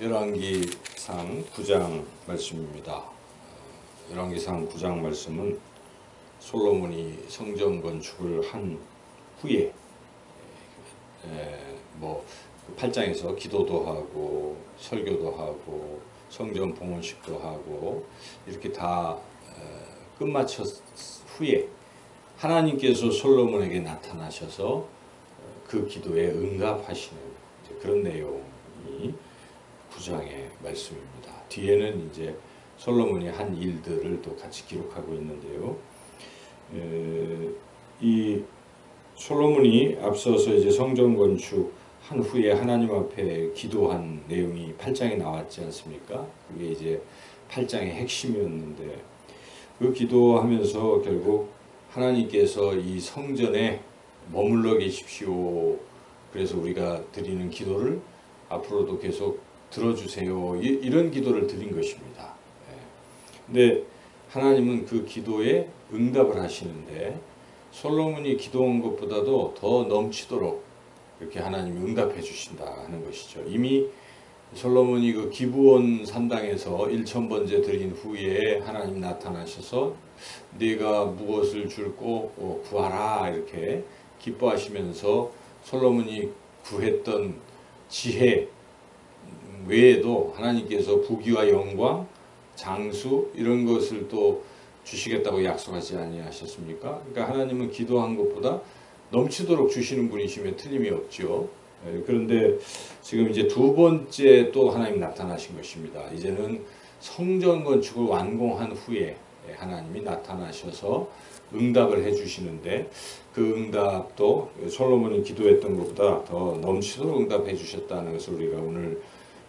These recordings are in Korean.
열왕기상 9장 말씀입니다. 열왕기상 9장 말씀은 솔로몬이 성전 건축을 한 후에 뭐 8장에서 그 기도도 하고 설교도 하고 성전 봉헌식도 하고 이렇게 다 끝마쳤 후에 하나님께서 솔로몬에게 나타나셔서 그 기도에 응답하시는 그런 내용이 9장의 말씀입니다. 뒤에는 이제 솔로몬이 한 일들을 또 같이 기록하고 있는데요. 이 솔로몬이 앞서서 이제 성전 건축 한 후에 하나님 앞에 기도한 내용이 8장에 나왔지 않습니까? 그게 이제 8장의 핵심이었는데 그 기도하면서 결국 하나님께서 이 성전에 머물러 계십시오. 그래서 우리가 드리는 기도를 앞으로도 계속 들어주세요. 이, 런 기도를 드린 것입니다. 예. 근데 하나님은 그 기도에 응답을 하시는데 솔로몬이 기도한 것보다도 더 넘치도록 이렇게 하나님이 응답해 주신다 하는 것이죠. 이미 솔로몬이 그 기부원 산당에서 1천번째 드린 후에 하나님 나타나셔서 네가 무엇을 줄고 어, 구하라 이렇게 기뻐하시면서 솔로몬이 구했던 지혜 외에도 하나님께서 부귀와 영광, 장수 이런 것을 또 주시겠다고 약속하지 아니하셨습니까? 그러니까 하나님은 기도한 것보다 넘치도록 주시는 분이시면 틀림이 없죠. 예, 그런데 지금 이제 두 번째 또 하나님 나타나신 것입니다. 이제는 성전 건축을 완공한 후에 하나님이 나타나셔서 응답을 해주시는데 그 응답도 솔로몬이 기도했던 것보다 더 넘치도록 응답해 주셨다는 것을 우리가 오늘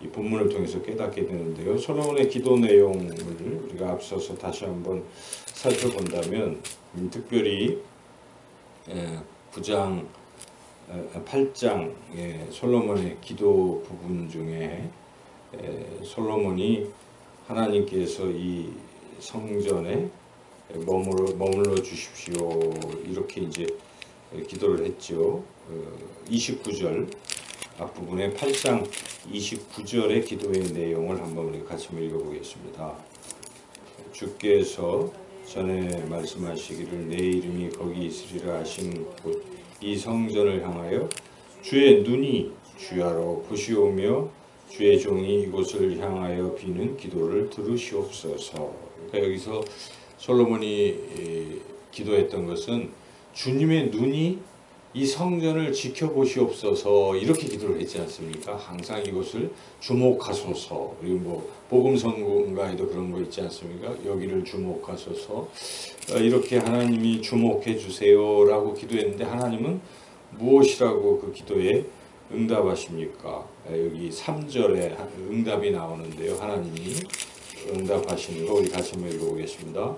이 본문을 통해서 깨닫게 되는데요. 솔로몬의 기도 내용을 우리가 앞서서 다시 한번 살펴본다면 음, 특별히 9장 8장의 솔로몬의 기도 부분 중에 솔로몬이 하나님께서 이 성전에 머물러, 머물러 주십시오 이렇게 이제 기도를 했죠. 29절 어, 앞부분에 8장 29절의 기도의 내용을 한번 우리 같이 읽어보겠습니다. 주께서 전에 말씀하시기를 내 이름이 거기 있으리라 하신 곳 이 성전을 향하여 주의 눈이 주야로 보시오며 주의 종이 이곳을 향하여 비는 기도를 들으시옵소서. 그러니까 여기서 솔로몬이 기도했던 것은 주님의 눈이 이 성전을 지켜보시옵소서 이렇게 기도를 했지 않습니까? 항상 이것을 주목하소서 그리고 뭐 복음 선거가에도 그런 거 있지 않습니까? 여기를 주목하소서 어, 이렇게 하나님이 주목해 주세요라고 기도했는데 하나님은 무엇이라고 그 기도에 응답하십니까? 어, 여기 3절에 응답이 나오는데요. 하나님이 응답하시는 거 우리 같이 한번 읽어보겠습니다.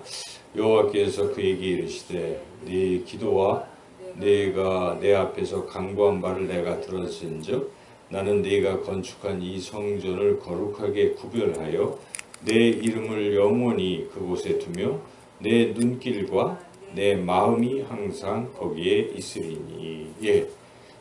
여호와께서 그에게 이르시되 네 기도와 네가 내 앞에서 강구한 바를 내가 들었은즉 나는 네가 건축한 이 성전을 거룩하게 구별하여 내 이름을 영원히 그곳에 두며 내 눈길과 내 마음이 항상 거기에 있으리니. 예.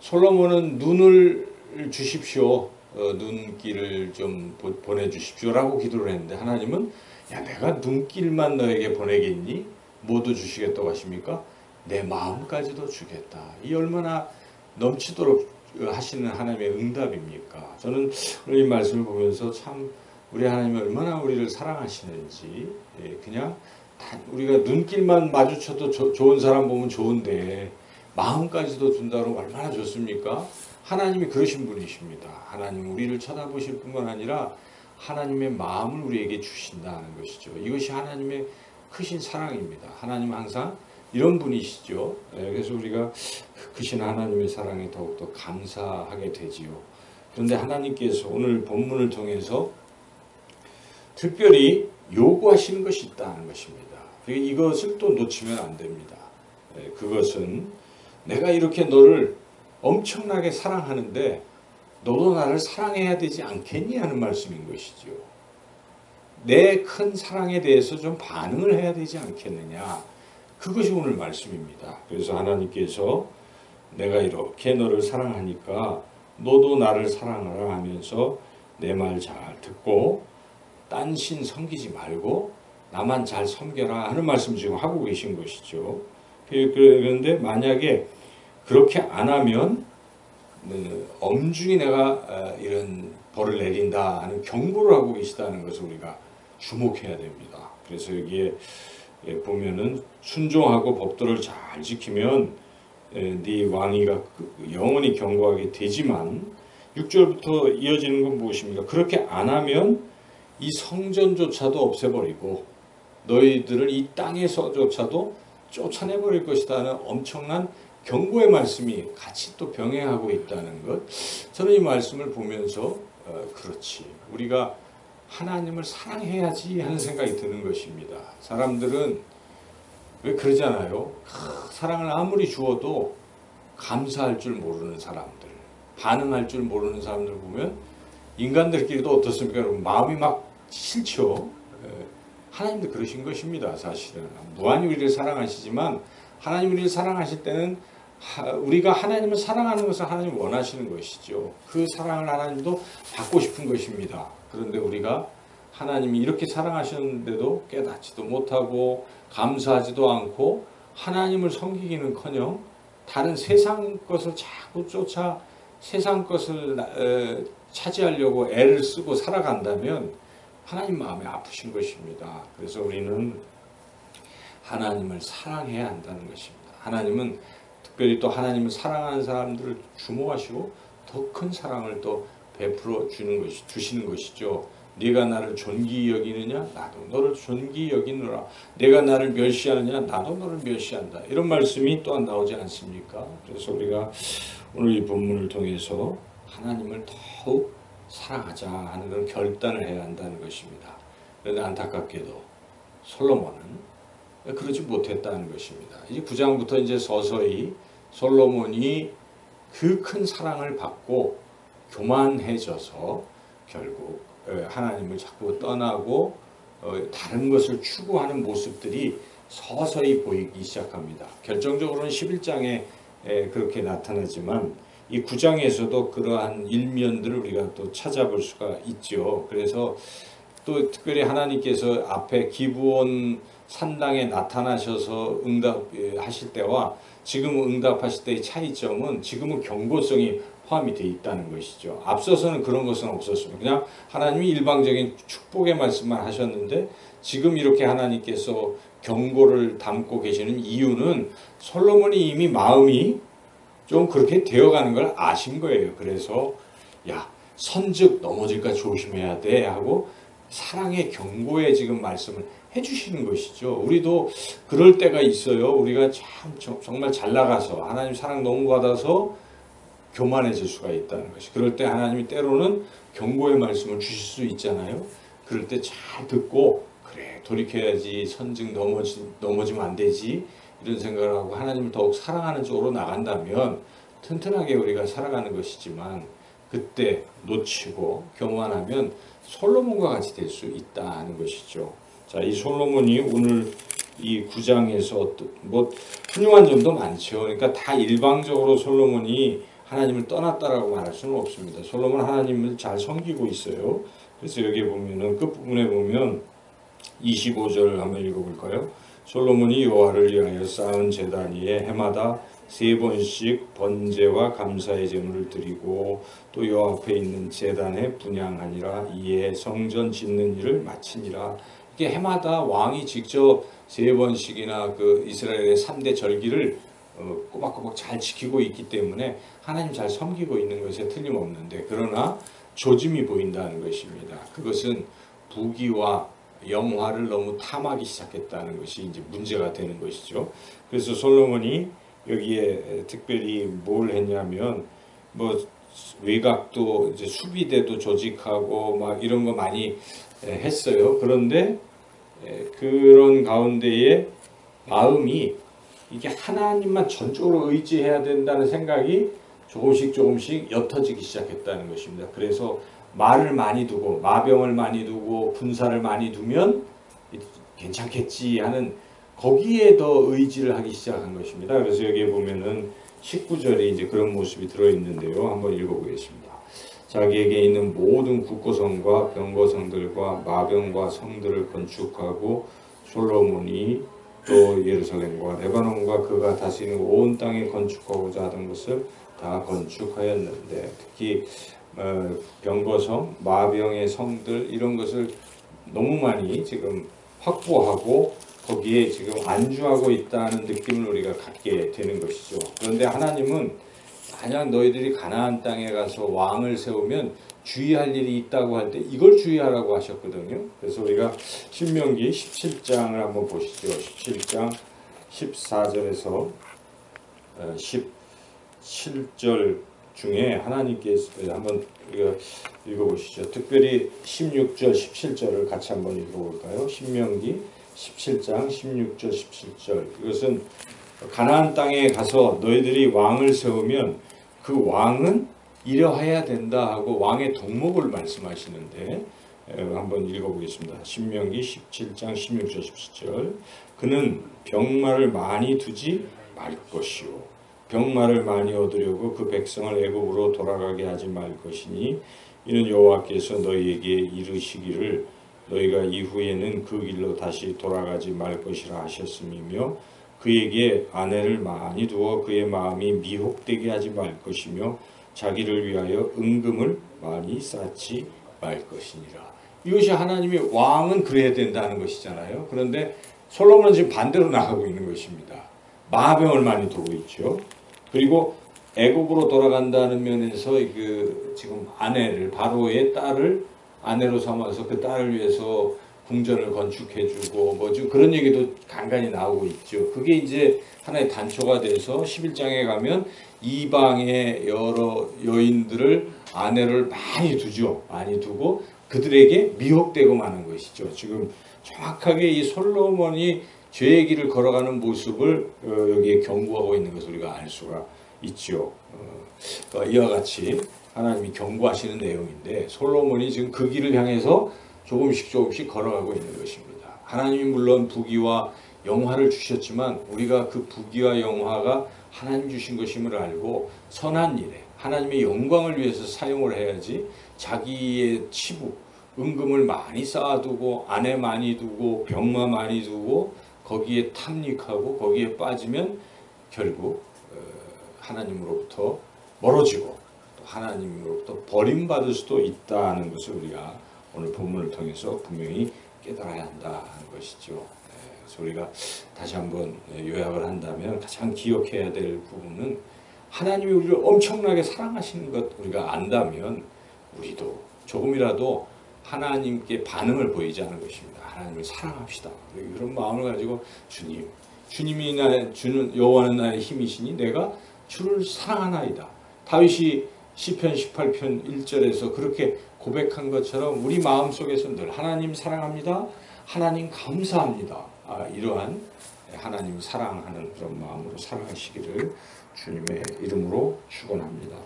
솔로몬은 눈을 주십시오. 어, 눈길을 좀 보내주십시오 라고 기도를 했는데 하나님은 야 내가 눈길만 너에게 보내겠니? 모두 주시겠다고 하십니까 내 마음까지도 주겠다. 이 얼마나 넘치도록 하시는 하나님의 응답입니까? 저는 오늘 이 말씀을 보면서 참 우리 하나님이 얼마나 우리를 사랑하시는지 예, 그냥 우리가 눈길만 마주쳐도 조, 좋은 사람 보면 좋은데 마음까지도 준다고 얼마나 좋습니까? 하나님이 그러신 분이십니다. 하나님 우리를 쳐다보실 뿐만 아니라 하나님의 마음을 우리에게 주신다는 것이죠. 이것이 하나님의 크신 사랑입니다. 하나님 항상 이런 분이시죠. 예, 그래서 우리가 크신 하나님의 사랑에 더욱더 감사하게 되지요. 그런데 하나님께서 오늘 본문을 통해서 특별히 요구하시는 것이 있다는 것입니다. 이것을 또 놓치면 안 됩니다. 예, 그것은 내가 이렇게 너를 엄청나게 사랑하는데 너도 나를 사랑해야 되지 않겠니 하는 말씀인 것이죠. 내 큰 사랑에 대해서 좀 반응을 해야 되지 않겠느냐. 그것이 오늘 말씀입니다. 그래서 하나님께서 내가 이렇게 너를 사랑하니까 너도 나를 사랑하라 하면서 내 말 잘 듣고 딴신 섬기지 말고 나만 잘 섬겨라 하는 말씀 지금 하고 계신 것이죠. 그- 그런데 만약에 그렇게 안 하면 어, 엄중히 내가 어, 이런 벌을 내린다 하는 경고를 하고 계시다는 것을 우리가 주목해야 됩니다. 그래서 여기에 예, 보면은 순종하고 법도를 잘 지키면 예, 네 왕위가 그- 영원히 경고하게 되지만 6절부터 이어지는 건 무엇입니까? 그렇게 안 하면 이 성전조차도 없애버리고 너희들을 이 땅에서조차도 쫓아내버릴 것이다는 엄청난 경고의 말씀이 같이 또 병행하고 있다는 것. 저는 이 말씀을 보면서 어, 그렇지 우리가 하나님을 사랑해야지 하는 생각이 드는 것입니다. 사람들은 왜 그러잖아요. 크, 사랑을 아무리 주어도 감사할 줄 모르는 사람들, 반응할 줄 모르는 사람들 보면 인간들끼리도 어떻습니까? 마음이 막 싫죠. 예, 하나님도 그러신 것입니다. 사실은 무한히 우리를 사랑하시지만 하나님 우리를 사랑하실 때는 하- 우리가 하나님을 사랑하는 것을 하나님 원하시는 것이죠. 그 사랑을 하나님도 받고 싶은 것입니다. 그런데 우리가 하나님이 이렇게 사랑하셨는데도 깨닫지도 못하고 감사하지도 않고 하나님을 섬기기는커녕 다른 세상 것을 자꾸 쫓아 세상 것을 차지하려고 애를 쓰고 살아간다면 하나님 마음이 아프신 것입니다. 그래서 우리는 하나님을 사랑해야 한다는 것입니다. 하나님은 특별히 또 하나님을 사랑하는 사람들을 주목하시고 더 큰 사랑을 또 베풀어 주는 것이 주시는 것이죠. 네가 나를 존귀히 여기느냐 나도 너를 존귀히 여기느라 내가 나를 멸시하느냐 나도 너를 멸시한다 이런 말씀이 또한 나오지 않습니까? 그래서 우리가 오늘 이 본문을 통해서 하나님을 더욱 사랑하자 하는 그런 결단을 해야 한다는 것입니다. 그런데 안타깝게도 솔로몬은 그러지 못했다는 것입니다. 이 9장부터 이제 서서히 솔로몬이 그 큰 사랑을 받고 교만해져서 결국 어, 하나님을 자꾸 떠나고 어, 다른 것을 추구하는 모습들이 서서히 보이기 시작합니다. 결정적으로는 11장에 그렇게 나타나지만 이 9장에서도 그러한 일면들을 우리가 또 찾아볼 수가 있죠. 그래서 또 특별히 하나님께서 앞에 기부원 산당에 나타나셔서 응답하실 때와 지금 응답하실 때의 차이점은 지금은 경고성이 포함이 되어 있다는 것이죠. 앞서서는 그런 것은 없었습니다. 그냥 하나님이 일방적인 축복의 말씀만 하셨는데 지금 이렇게 하나님께서 경고를 담고 계시는 이유는 솔로몬이 이미 마음이 좀 그렇게 되어가는 걸 아신 거예요. 그래서 야 선즉 넘어질까 조심해야 돼 하고 사랑의 경고에 지금 말씀을 해주시는 것이죠. 우리도 그럴 때가 있어요. 우리가 참 정말 잘 나가서 하나님 사랑 너무 받아서 교만해질 수가 있다는 것이. 그럴 때 하나님이 때로는 경고의 말씀을 주실 수 있잖아요. 그럴 때 잘 듣고 그래 돌이켜야지 선증 넘어지, 넘어지면 안 되지 이런 생각을 하고 하나님을 더욱 사랑하는 쪽으로 나간다면 튼튼하게 우리가 살아가는 것이지만 그때 놓치고 교만하면 솔로몬과 같이 될 수 있다는 것이죠. 자, 이 솔로몬이 오늘 이 구장에서 뭐 훌륭한 점도 많죠. 그러니까 다 일방적으로 솔로몬이 하나님을 떠났다라고 말할 수는 없습니다. 솔로몬 하나님을 잘 섬기고 있어요. 그래서 여기에 보면은 끝부분에 보면 25절 한번 읽어볼까요? 솔로몬이 여호와를 위하여 쌓은 제단 위에 해마다 세 번씩 번제와 감사의 제물을 드리고 또여 앞에 있는 제단에 분양하니라 이에 성전 짓는 일을 마치니라 이게 해마다 왕이 직접 세 번씩이나 그 이스라엘의 3대 절기를 어, 꼬박꼬박 잘 지키고 있기 때문에 하나님 잘 섬기고 있는 것에 틀림없는데 그러나 조짐이 보인다는 것입니다. 그것은 부귀와 영화를 너무 탐하기 시작했다는 것이 이제 문제가 되는 것이죠. 그래서 솔로몬이 여기에 특별히 뭘 했냐면 뭐 외곽도 이제 수비대도 조직하고 막 이런 거 많이 했어요. 그런데 그런 가운데에 마음이 이게 하나님만 전적으로 의지해야 된다는 생각이 조금씩 조금씩 옅어지기 시작했다는 것입니다. 그래서 말을 많이 두고 마병을 많이 두고 군사를 많이 두면 괜찮겠지 하는 거기에 더 의지를 하기 시작한 것입니다. 그래서 여기에 보면은 19절에 이제 그런 모습이 들어 있는데요. 한번 읽어보겠습니다. 자, 자기에게 있는 모든 국고성과 병거성들과 마병과 성들을 건축하고 솔로몬이 또 예루살렘과 레바논과 그가 다스리는 온 땅에 건축하고자 하던 것을 다 건축하였는데 특히 어, 병거성, 마병의 성들 이런 것을 너무 많이 지금 확보하고 거기에 지금 안주하고 있다는 느낌을 우리가 갖게 되는 것이죠. 그런데 하나님은 만약 너희들이 가나안 땅에 가서 왕을 세우면 주의할 일이 있다고 할 때 이걸 주의하라고 하셨거든요. 그래서 우리가 신명기 17장을 한번 보시죠. 17장 14절에서 17절 중에 하나님께서 한번 읽어보시죠. 특별히 16절, 17절을 같이 한번 읽어볼까요? 신명기 17장 16절, 17절. 이것은 가나안 땅에 가서 너희들이 왕을 세우면 그 왕은 이러해야 된다 하고 왕의 덕목을 말씀하시는데 한번 읽어보겠습니다. 신명기 17장 16절 17절 그는 병마를 많이 두지 말 것이요 병마를 많이 얻으려고 그 백성을 애굽으로 돌아가게 하지 말 것이니 이는 여호와께서 너희에게 이르시기를 너희가 이후에는 그 길로 다시 돌아가지 말 것이라 하셨음이며 그에게 아내를 많이 두어 그의 마음이 미혹되게 하지 말 것이며 자기를 위하여 은금을 많이 쌓지 말 것이니라. 이것이 하나님의 왕은 그래야 된다는 것이잖아요. 그런데 솔로몬은 지금 반대로 나가고 있는 것입니다. 마병을 많이 두고 있죠. 그리고 애굽으로 돌아간다는 면에서 그 지금 아내를 바로의 딸을 아내로 삼아서 그 딸을 위해서 궁전을 건축해주고 뭐좀 그런 얘기도 간간히 나오고 있죠. 그게 이제 하나의 단초가 돼서 11장에 가면 이방의 여러 여인들을 아내를 많이 두죠. 많이 두고 그들에게 미혹되고 마는 것이죠. 지금 정확하게 이 솔로몬이 죄의 길을 걸어가는 모습을 어, 여기에 경고하고 있는 것을 우리가 알 수가 있죠. 어, 이와 같이 하나님이 경고하시는 내용인데 솔로몬이 지금 그 길을 향해서 조금씩 조금씩 걸어가고 있는 것입니다. 하나님이 물론 부귀와 영화를 주셨지만 우리가 그 부귀와 영화가 하나님 주신 것임을 알고 선한 일에 하나님의 영광을 위해서 사용을 해야지 자기의 치부 은금을 많이 쌓아두고 아내 많이 두고 병마 많이 두고 거기에 탐닉하고 거기에 빠지면 결국 어, 하나님으로부터 멀어지고 또 하나님으로부터 버림받을 수도 있다는 것을 우리가 오늘 본문을 통해서 분명히 깨달아야 한다는 것이죠. 네, 그래서 우리가 다시 한번 요약을 한다면 가장 기억해야 될 부분은 하나님이 우리를 엄청나게 사랑하시는 것 우리가 안다면 우리도 조금이라도 하나님께 반응을 보이지 않은 것입니다. 하나님을 사랑합시다. 이런 마음을 가지고 주님, 주님이 나의 주는 여호와는 나의 힘이시니 내가 주를 사랑하나이다. 다윗이 시편 18편 1절에서 그렇게 고백한 것처럼 우리 마음 속에서 늘 하나님 사랑합니다. 하나님 감사합니다. 아, 이러한 하나님 사랑하는 그런 마음으로 살아가시기를 주님의 이름으로 축원합니다.